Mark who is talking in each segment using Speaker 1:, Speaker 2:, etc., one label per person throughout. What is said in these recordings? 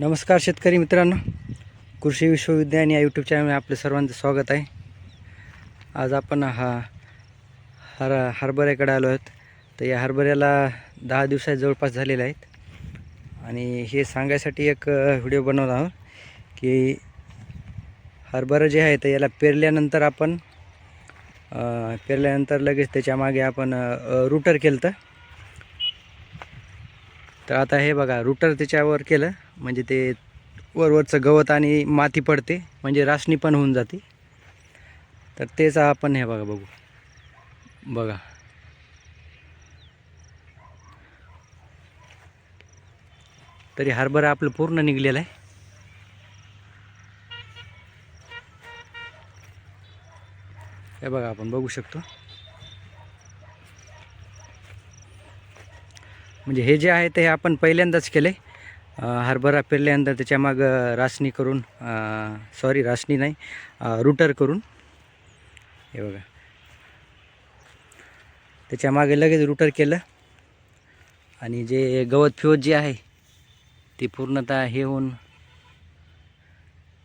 Speaker 1: नमस्कार शेतकरी मित्रांनो. कृषी विश्वविद्यालय या यूट्यूब चॅनलमध्ये आपलं सर्वांचं स्वागत आहे. आज आपण हा हर हरभऱ्याकडे आलो आहोत. तर या हरभऱ्याला दहा दिवसात जवळपास झालेले आहेत. आणि हे सांगायसाठी एक व्हिडिओ बनवत आहोत की हरभरा जे आहे तर याला पेरल्यानंतर आपण पेरल्यानंतर लगेच त्याच्यामागे आपण रूटर केलं तर तर आता हे बघा रूटर त्याच्यावर केलं. म्हणजे ते वरवरचं गवत आणि माती पडते म्हणजे रासणी पण होऊन जाते. तर तेच आपण हे बघा बघू. बघा. तरी हरभरा आपलं पूर्ण निघलेलं आहे. हे बघा आपण बघू शकतो. म्हणजे हे जे आहे ते आपण पहिल्यांदाच केले हरभरा पेरल्यानंतर त्याच्यामागं रासणी करून सॉरी रासणी नाही रुटर करून. हे बघा. त्याच्यामागे लगेच रुटर केलं. आणि जे गवत फिवत जे आहे ते पूर्णतः हे होऊन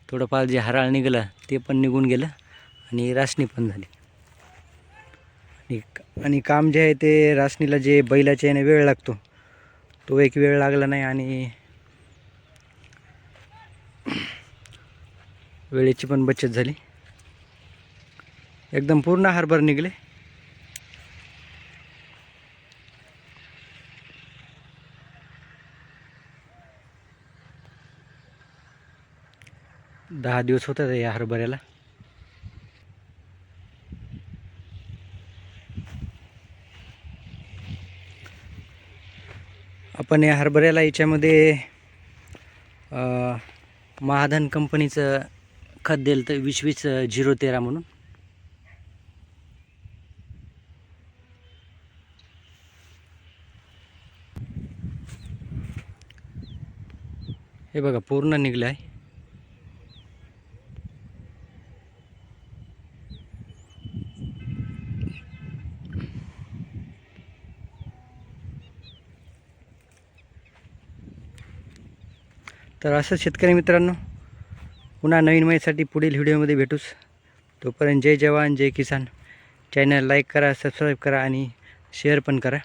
Speaker 1: थोडंफार जे हराळ निघालं ते पण निघून गेलं आणि रासणी पण झाली. आणि आणि काम जे आहे ते रासणीला जे बैलाच्या याने वेळ लागतो. तो एक वेळ लागला नाही आणि वेळेची पण बचत झाली. एकदम पूर्ण हार्बर निघले. दहा दिवस होतात या हरभऱ्याला. आपण या हरभऱ्याला याच्यामध्ये महाधन कंपनीचं खत दिलं तर वीस वीस झिरो तेरा म्हणून. हे बघा पूर्ण निघलं आहे तर असं शेतकरी मित्रांनो पुन्हा नवीन माहितीसाठी पुढील व्हिडिओमध्ये भेटूच तोपर्यंत जय जवान जय किसान. चॅनल लाईक करा सबस्क्राईब करा आणि शेअर पण करा.